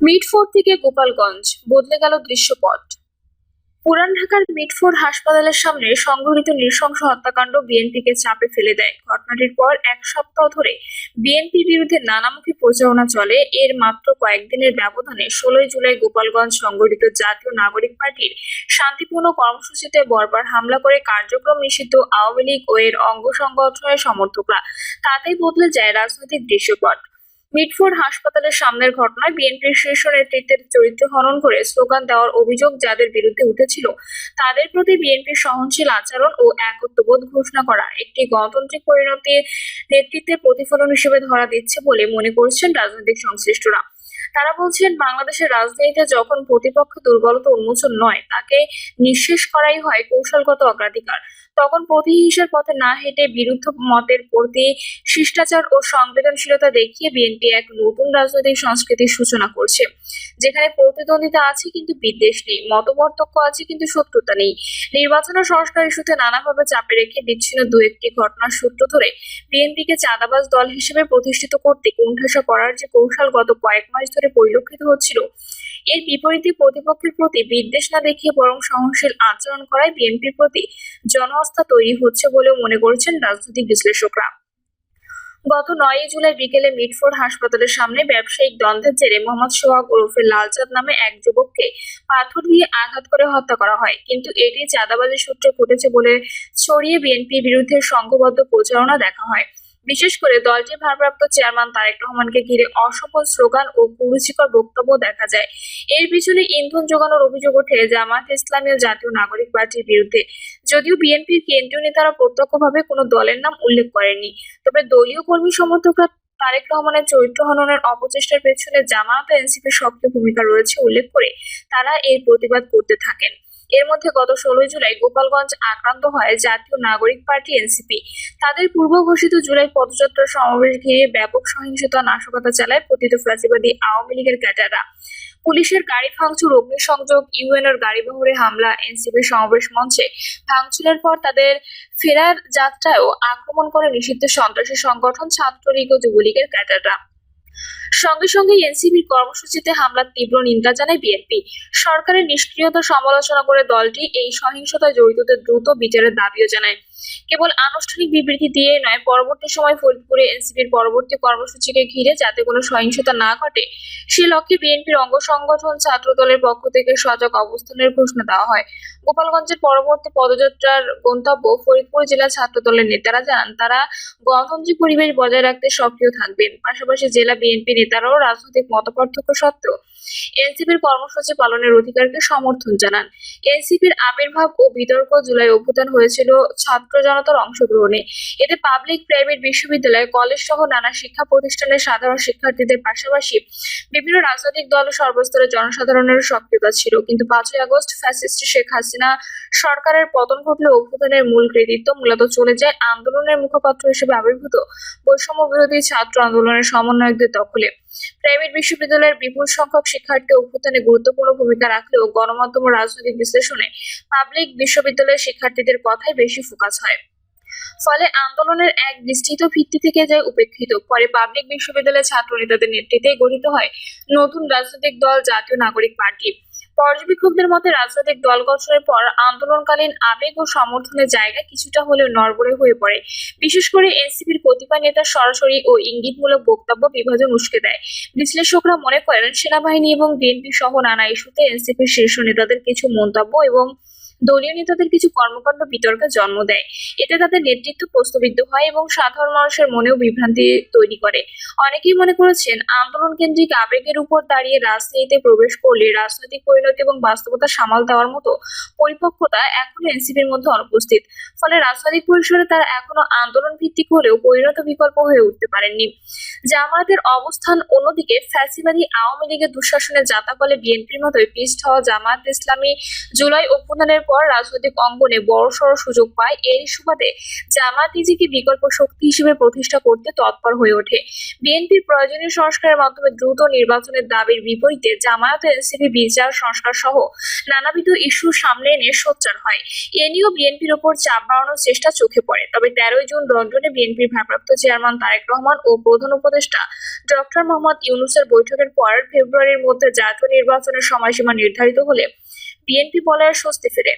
Mitford থেকে গোপালগঞ্জ বদলে গেল দৃশ্যপট। পুরান ঢাকার মিটফোর্ড হাসপাতালের সামনে সংঘটিত নৃশংস হত্যাকাণ্ড বিএনপিকে চাপে ফেলে দেয়। ঘটনাটির পর এক সপ্তাহ ধরে বিএনপির বিরুদ্ধে নানামুখী প্রচারণা চলে। এর মাত্র কয়েকদিনের ব্যবধানে ষোলোই জুলাই গোপালগঞ্জ সংগঠিত জাতীয় নাগরিক পার্টির শান্তিপূর্ণ কর্মসূচিতে বরবার হামলা করে কার্যক্রম নিষিদ্ধ আওয়ামী লীগ ও এর অঙ্গ সংগঠনের সমর্থকরা। তাতেই বদলে যায় রাজনৈতিক দৃশ্যপট। মিটফোর্ড হাসপাতালের সামনের ঘটনায় বিএনপির শীর্ষ নেতৃত্বের চরিত্র হনন করে স্লোগান দেওয়ার অভিযোগ যাদের বিরুদ্ধে উঠেছিল, তাদের প্রতি বিএনপির সহনশীল আচরণ ও একত্ববোধ ঘোষণা করা একটি গণতান্ত্রিক পরিণতি নেতৃত্বের প্রতিফলন হিসেবে ধরা দিচ্ছে বলে মনে করছেন রাজনৈতিক সংশ্লিষ্টরা। তারা বলছেন, বাংলাদেশের রাজনীতিতে যখন প্রতিপক্ষ দুর্বলতা উন্মোচন নয়, তাকে নিঃশেষ করাই হয় কৌশলগত অগ্রাধিকার। তখন প্রতিহিংসার পথে না হেঁটে বিরুদ্ধ মতের প্রতি শিষ্টাচার ও সংবেদনশীলতা দেখিয়ে বিএনপি এক নতুন রাজনৈতিক সংস্কৃতির সূচনা করছে, যেখানে প্রতিদ্বন্দ্বিতা আছে কিন্তু বিদ্বেষ নেই মতপার্থক্য আছে কিন্তু শত্রুতা নেই। নির্বাচন ও সংস্কার ইস্যুতে নানাভাবে চাপে রেখে বিচ্ছিন্ন দু একটি ঘটনার সূত্র ধরে বিএনপিকে চাঁদাবাজ দল হিসেবে প্রতিষ্ঠিত করতে কোণঠাসা করার যে কৌশল গত কয়েক মাস ধরে পরিলক্ষিত হচ্ছিল এর বিপরীতে প্রতিপক্ষের প্রতি বিদ্বেষ না দেখিয়ে বরং সহনশীল আচরণ করায় বিএনপির প্রতি জনআস্থা তৈরি হচ্ছে বলেও মনে করছেন রাজনৈতিক বিশ্লেষকরা। গত নয়ই জুলাই বিকেলে মিটফোর্ড হাসপাতালের সামনে ব্যবসায়িক দ্বন্দ্বের জেরে মোহাম্মদ সোহাগ ওরফে লালচাঁদ নামে এক যুবককে পাথর দিয়ে আঘাত করে হত্যা করা হয়। কিন্তু এটি চাঁদাবাজি সূত্রে ঘটেছে বলে ছড়িয়ে বিএনপির বিরুদ্ধে সংঘবদ্ধ প্রচারণা দেখা হয়। বিশেষ করে দলটির ভারপ্রাপ্ত চেয়ারম্যান তারেক রহমানকে ঘিরে অসফল স্লোগান ও কুরুচিকর বক্তব্য দেখা যায়। এর পিছনে ইন্ধন যোগানোর অভিযোগ ওঠে, জামাত ইসলামী জাতীয় নাগরিক পার্টির বিরুদ্ধে। যদিও বিএনপির কেন্দ্রীয় নেতারা প্রত্যক্ষভাবে কোনো দলের নাম উল্লেখ করেননি, তবে দলীয় কর্মী সমর্থকরা তারেক রহমানের চরিত্র হননের অপচেষ্টার পেছনে জামায়াত ও এনসিপির সক্রিয় ভূমিকা রয়েছে উল্লেখ করে তারা এর প্রতিবাদ করতে থাকেন। এর মধ্যে গত ষোলোই জুলাই গোপালগঞ্জ আক্রান্ত হয় জাতীয় নাগরিক পার্টি এনসিপি। তাদের পূর্ব ঘোষিত জুলাই পদযাত্রা সমাবেশ ঘিরে ব্যাপক সহিংসতা, নাশকতা চালায় পতিত ফ্যাসিবাদী আওয়ামী লীগের ক্যাডাররা। পুলিশের গাড়ি ভাঙচুর, অগ্নিসংযোগ ইউএনএর গাড়িবহরে হামলা এনসিপির সমাবেশ মঞ্চে। ভাঙচুরের পর তাদের ফেরার যাত্রায়ও আক্রমণ করে নিষিদ্ধ সন্ত্রাসী সংগঠন, ছাত্রলীগ ও যুবলীগের ক্যাডাররা। সঙ্গে সঙ্গে এনসিবির কর্মসূচিতে হামলার তীব্র নিন্দা জানায় বিএনপি। সরকারের নিষ্ক্রিয়তা সমালোচনা করে দলটি এই সহিংসতায় জড়িতদের দ্রুত বিচারের দাবিও জানায়। কেবল আনুষ্ঠানিক বিবৃতি দিয়ে নয়, পরবর্তী সময় ফরিদপুরে এনসিপির পরবর্তী কর্মসূচিকে ঘিরে যাতে কোনো সহিংসতা না ঘটে, সে লক্ষ্যে বিএনপির অঙ্গ সংগঠন ছাত্র দলের পক্ষ থেকে সজাগ অবস্থানের ঘোষণা দেওয়া হয়। গোপালগঞ্জের পরবর্তী পদযাত্রার গন্তব্য ফরিদপুর জেলা ছাত্র দলের নেতারা জানান, তারা গণতান্ত্রিক পরিবেশ বজায় রাখতে সক্রিয় থাকবেন। পাশাপাশি জেলা বিএনপি নেতারাও রাজনৈতিক মতপার্থক্য সত্ত্বেও এনসিপির কর্মসূচি পালনের অধিকারকে সমর্থন জানান। এনসিপির আবির্ভাব ও বিতর্ক জুলাই অভ্যুত্থান হয়েছিল ছাত্র জনতার অংশগ্রহণে। এতে পাবলিক প্রাইভেট বিশ্ববিদ্যালয় কলেজ সহ নানা শিক্ষা প্রতিষ্ঠানের সাধারণ শিক্ষার্থীদের পাশাপাশি বিভিন্ন রাজনৈতিক দল ও সর্বস্তরের জনসাধারণের সক্রিয়তা ছিল। কিন্তু পাঁচই আগস্ট ফ্যাসিস্ট শেখ হাসিনা সরকারের পতন ঘটলে অভ্যুত্থানের মূল কৃতিত্ব মূলত চলে যায় আন্দোলনের মুখপাত্র হিসেবে আবির্ভূত বৈষম্য বিরোধী ছাত্র আন্দোলনের সমন্বয়কদের দখলে। প্রাইভেট বিশ্ববিদ্যালয়ের বিপুল সংখ্যক শিক্ষার্থী অভ্যুত্থানে গুরুত্বপূর্ণ ভূমিকা রাখলেও গণমাধ্যম ও রাজনৈতিক বিশ্লেষণে পাবলিক বিশ্ববিদ্যালয়ের শিক্ষার্থীদের কথাই বেশি ফোকাস হয়। ফলে আন্দোলনের এক বিস্তৃত ভিত্তি থেকে যায় উপেক্ষিত। পরে পাবলিক বিশ্ববিদ্যালয়ের ছাত্র নেতাদের নেতৃত্বে গঠিত হয় নতুন রাজনৈতিক দল জাতীয় নাগরিক পার্টি। পর্যবেক্ষকদের মতে রাজনৈতিক দল গঠনের পর আন্দোলনকালীন আবেগ ও সমর্থনের জায়গা কিছুটা হলেও নড়বড়ে হয়ে পড়ে। বিশেষ করে এনসিপির কতিপয় নেতা সরাসরি ও ইঙ্গিতমূলক বক্তব্য বিভাজন উস্কে দেয়। বিশ্লেষকরা মনে করেন, সেনাবাহিনী এবং বিএনপি সহ নানা ইস্যুতে এনসিপির শীর্ষ নেতাদের কিছু মন্তব্য এবং দলীয় নেতাদের কিছু কর্মকাণ্ড বিতর্কে জন্ম দেয়। এতে তাদের নেতৃত্ব প্রশ্নবিদ্ধ হয় এবং সাধারণ মানুষের মনেও বিভ্রান্তি তৈরি করে। অনেকেই মনে করেছেন, আন্দোলন কেন্দ্রিক আবেগের উপর দাঁড়িয়ে রাজনীতিতে প্রবেশ করলে রাজনৈতিক পরিণতি এবং বাস্তবতা সামাল দেওয়ার মতো পরিপক্কতা এখনও এনসিপির মধ্যে অনুপস্থিত। ফলে রাজনৈতিক পরিসরে তারা এখনও আন্দোলন ভিত্তিক হলেও পরিণত বিকল্প হয়ে উঠতে পারেননি। জামায়াতের অবস্থান অন্যদিকে ফ্যাসিবাদী আওয়ামী লীগের দুঃশাসনের যাতাকলে বিএনপির মতোই পিষ্ট হওয়া জামায়াত ইসলামী জুলাই অভ্যুত্থানের পর রাজনৈতিক অঙ্গনে বড়সড় সুযোগ পায় এর সুবাদে জামাত নিজেকে বিকল্প শক্তি হিসেবে প্রতিষ্ঠা করতে তৎপর হয়ে ওঠে। বিএনপির প্রয়োজনীয় সংস্কারের মাধ্যমে দ্রুত নির্বাচনের দাবির বিপরীতে জামায়াত এনসিপি বিচার, সংস্কার সহ নানাবিধ ইস্যু সামনে এনে সোচ্চার হয়। এ নিয়েও বিএনপির ওপর চাপ বাড়ানোর চেষ্টা চোখে পড়ে। তবে তেরোই জুন লন্ডনে বিএনপির ভারপ্রাপ্ত চেয়ারম্যান তারেক রহমান ও প্রধান উপদেষ্টা ডক্টর মোহাম্মদ ইউনুসের বৈঠকের পর ফেব্রুয়ারির মধ্যে জাতীয় নির্বাচনের সময়সীমা নির্ধারিত হলে বিএনপি বলার স্বস্তি ফেরে।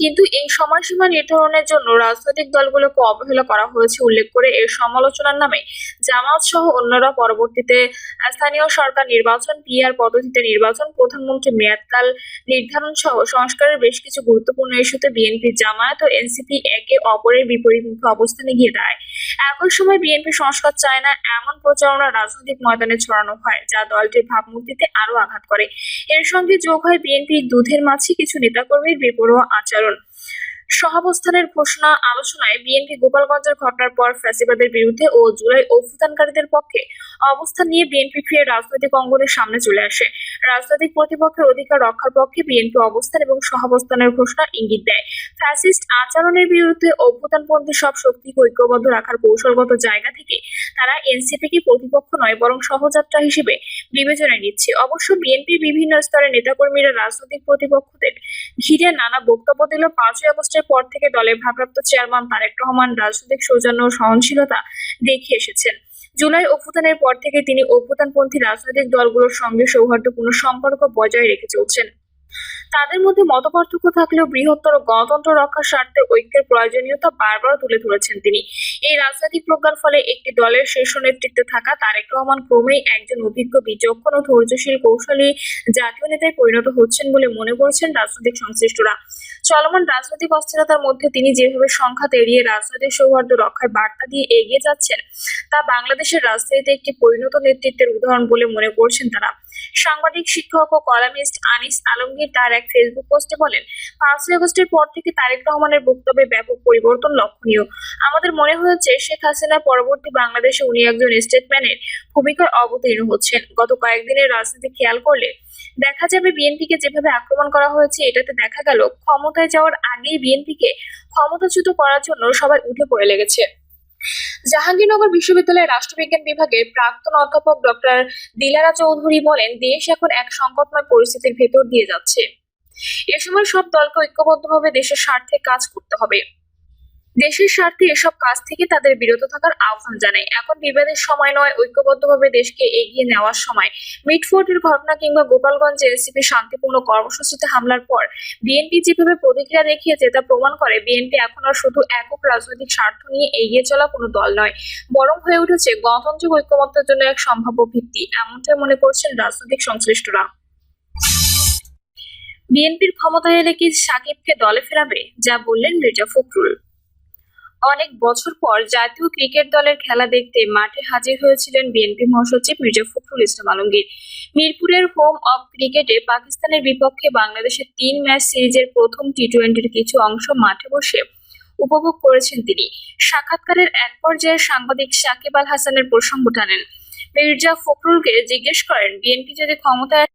কিন্তু এই সময়সীমা নির্ধারণের জন্য রাজনৈতিক দলগুলোকে অবহেলা করা হয়েছে উল্লেখ করে এর সমালোচনার নামে। জামাত সহ অন্যরা পরবর্তীতে স্থানীয় সরকার নির্বাচন, পিআর পদ্ধতিতে নির্বাচন, প্রধানমন্ত্রী মেয়াদকাল নির্ধারণ সহ সংস্কারের বেশ কিছু গুরুত্বপূর্ণ ইস্যুতে বিএনপি জামায়াত ও এনসিপি একে অপরের বিপরীতমুখী অবস্থানে গিয়ে দাঁড়ায়। একই সময় বিএনপি সংস্কার চায় না এমন প্রচারণা রাজনৈতিক ময়দানে ছড়ানো হয়, যা দলটির ভাবমূর্তিতে আরও আঘাত করে। এর সঙ্গে যোগ হয় বিএনপির দুধের মাছি, কিছু নেতাকর্মীর বেপরোয়া আচরণ সহাবস্থানের ঘোষণা আলোচনায় বিএনপি গোপালগঞ্জের ঘটনার পর ফ্যাসিবাদের বিরুদ্ধে ও জুলাই অভ্যুত্থানকারীদের পক্ষে অবস্থান নিয়ে বিএনপি ফিরে রাজনৈতিক অঙ্গনের সামনে চলে আসে। রাজনৈতিক প্রতিপক্ষের অধিকার রক্ষার পক্ষে বিএনপি অবস্থান এবং সহাবস্থানের ঘোষণা ইঙ্গিত দেয়। ফ্যাসিস্ট আচরণের বিরুদ্ধে অভ্যুত্থানপন্থী সব শক্তিকে ঐক্যবদ্ধ রাখার কৌশলগত জায়গা থেকে তারা এনসিপিকে প্রতিপক্ষ নয়, বরং সহযাত্রা হিসেবে বিবেচনায় নিচ্ছে। অবশ্য বিএনপির বিভিন্ন স্তরের নেতাকর্মীরা রাজনৈতিক প্রতিপক্ষদের ঘিরে নানা বক্তব্য দিল পাঁচই আগস্টের পর থেকে দলের ভারপ্রাপ্ত চেয়ারম্যান তারেক রহমান রাজনৈতিক সৌজন্য সহনশীলতা দেখিয়ে এসেছেন। জুলাই অভ্যুত্থানের পর থেকে তিনি অভ্যুত্থানপন্থী রাজনৈতিক দলগুলোর সঙ্গে সৌহার্দ্যপূর্ণ সম্পর্ক বজায় রেখে চলছেন। তাদের মধ্যে মতপার্থক্য থাকলেও বৃহত্তর গণতন্ত্র রক্ষার স্বার্থে ঐক্যের প্রয়োজনীয়তা বারবার তুলে ধরেছেন তিনি। এই রাজনৈতিক প্রজ্ঞার ফলে একটি দলের শীর্ষ নেতৃত্বে থাকা তারেক রহমান ক্রমেই একজন অভিজ্ঞ, বিচক্ষণ ও ধৈর্যশীল, কৌশলী জাতীয় নেতায় পরিণত হচ্ছেন বলে মনে করছেন রাজনৈতিক সংশ্লিষ্টরা। চলমান রাজনৈতিক অস্থিরতার মধ্যে তিনি যেভাবে সংঘাত এড়িয়ে রাজনৈতিক সৌহার্দ্য রক্ষায় বার্তা দিয়ে এগিয়ে যাচ্ছেন, তা বাংলাদেশের রাজনীতিতে একটি পরিণত নেতৃত্বের উদাহরণ বলে মনে করছেন তারা। সাংবাদিক, শিক্ষক ও কলামিস্ট আনিস আলমগীর তার এক ফেসবুক পোস্টে বলেন, পাঁচই আগস্টের পর থেকে তারেক রহমানের বক্তব্যে ব্যাপক পরিবর্তন লক্ষণীয়। আমাদের মনে হয়েছে, শেখ হাসিনা পরবর্তী বাংলাদেশে উনি একজন স্টেটম্যানের ভূমিকায় অবতীর্ণ হচ্ছেন। গত কয়েকদিনের রাজনীতি খেয়াল করলে দেখা যাবে বিএনপিকে যেভাবে আক্রমণ করা হয়েছে, এটাতে দেখা গেল ক্ষমতায় যাওয়ার আগেই বিএনপিকে ক্ষমতাচ্যুত করার জন্য সবাই উঠে পড়ে লেগেছে। জাহাঙ্গীরনগর বিশ্ববিদ্যালয়ের রাষ্ট্রবিজ্ঞান বিভাগের প্রাক্তন অধ্যাপক ডক্টর দিলারা চৌধুরী বলেন, দেশ এখন এক সংকটময় পরিস্থিতির ভেতর দিয়ে যাচ্ছে। এ সময় সব দলকে ঐক্যবদ্ধভাবে দেশের স্বার্থে কাজ করতে হবে। দেশের স্বার্থে এসব কাজ থেকে তাদের বিরত থাকার আহ্বান জানায়। এখন বিবাদের সময় নয়, ঐক্যবদ্ধভাবে দেশকে এগিয়ে নেওয়ার সময়। মিটফোর্টের ঘটনা কিংবা গোপালগঞ্জে এসিপি শান্তিপূর্ণ কর্মসূচিতে হামলার পর বিএনপি যেভাবে প্রতিক্রিয়া দেখিয়েছে তা প্রমাণ করে বিএনপি এখন আর শুধু একক রাজনৈতিক স্বার্থ নিয়ে এগিয়ে চলা কোনো দল নয়, বরং হয়ে উঠেছে গণতান্ত্রিক ঐক্যমত্যের জন্য এক সম্ভাব্য ভিত্তি। এমনটাই মনে করছেন রাজনৈতিক সংশ্লিষ্টরা। বিএনপির ক্ষমতায় এলে কি সাকিবকে দলে ফেরাবে? যা বললেন মির্জা ফখরুল। অনেক বছর পর জাতীয় ক্রিকেট দলের খেলা দেখতে মাঠে হাজির হয়েছিলেন বিএনপি মহাসচিব মির্জা ফখরুল ইসলাম আলমগীর। মিরপুরের হোম অফ ক্রিকেটে পাকিস্তানের বিপক্ষে বাংলাদেশের তিন ম্যাচ সিরিজের প্রথম টি টোয়েন্টির কিছু অংশ মাঠে বসে উপভোগ করেছেন তিনি। সাক্ষাৎকারের এক পর্যায়ে সাংবাদিক সাকিব আল হাসানের প্রসঙ্গ টানেন। মির্জা ফখরুলকে জিজ্ঞেস করেন, বিএনপি যদি ক্ষমতায়